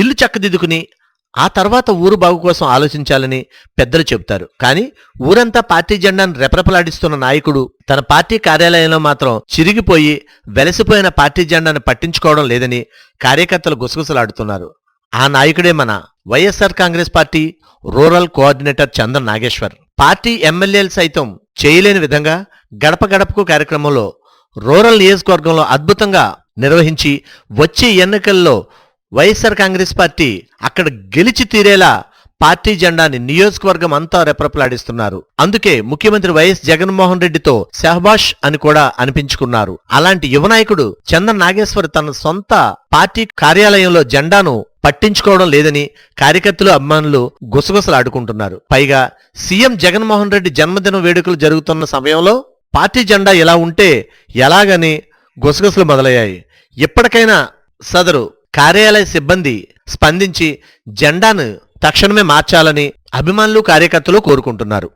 ఇల్లు చక్కదిద్దుకుని ఆ తర్వాత ఊరు బాగు కోసం ఆలోచించాలని పెద్దలు చెబుతారు. కానీ ఊరంతా పార్టీ జెండాను రెపరెపలాడిస్తున్న నాయకుడు తన పార్టీ కార్యాలయంలో మాత్రం చిరిగిపోయి వెలసిపోయిన పార్టీ జెండాను పట్టించుకోవడం లేదని కార్యకర్తలు గుసగుసలాడుతున్నారు. ఆ నాయకుడే మన YSR Congress party rural coordinator Chandra Nageshwar. Party ఎమ్మెల్యేలు సైతం చేయలేని విధంగా గడప గడపకు కార్యక్రమంలో రూరల్ నియోజకవర్గంలో అద్భుతంగా నిర్వహించి వచ్చే ఎన్నికల్లో వైఎస్ఆర్ కాంగ్రెస్ పార్టీ అక్కడ గెలిచి తీరేలా పార్టీ జెండాని నియోజకవర్గం అంతా రెప్రపలాడిస్తున్నారు. అందుకే ముఖ్యమంత్రి వైఎస్ జగన్మోహన్ రెడ్డితో షహబాష్ అని కూడా అనిపించుకున్నారు. అలాంటి యువ నాయకుడు చందన్ నాగేశ్వర్ తన సొంత పార్టీ కార్యాలయంలో జెండాను పట్టించుకోవడం లేదని కార్యకర్తలు అభిమానులు గుసగుసలాడుకుంటున్నారు. పైగా సీఎం జగన్మోహన్ రెడ్డి జన్మదిన వేడుకలు జరుగుతున్న సమయంలో పార్టీ జెండా ఇలా ఉంటే ఎలాగని గుసగుసలు మొదలయ్యాయి. ఇప్పటికైనా సదరు కార్యాలయ సిబ్బంది స్పందించి జెండాను తక్షణమే మార్చాలని అభిమానులు కార్యకర్తలు కోరుకుంటున్నారు.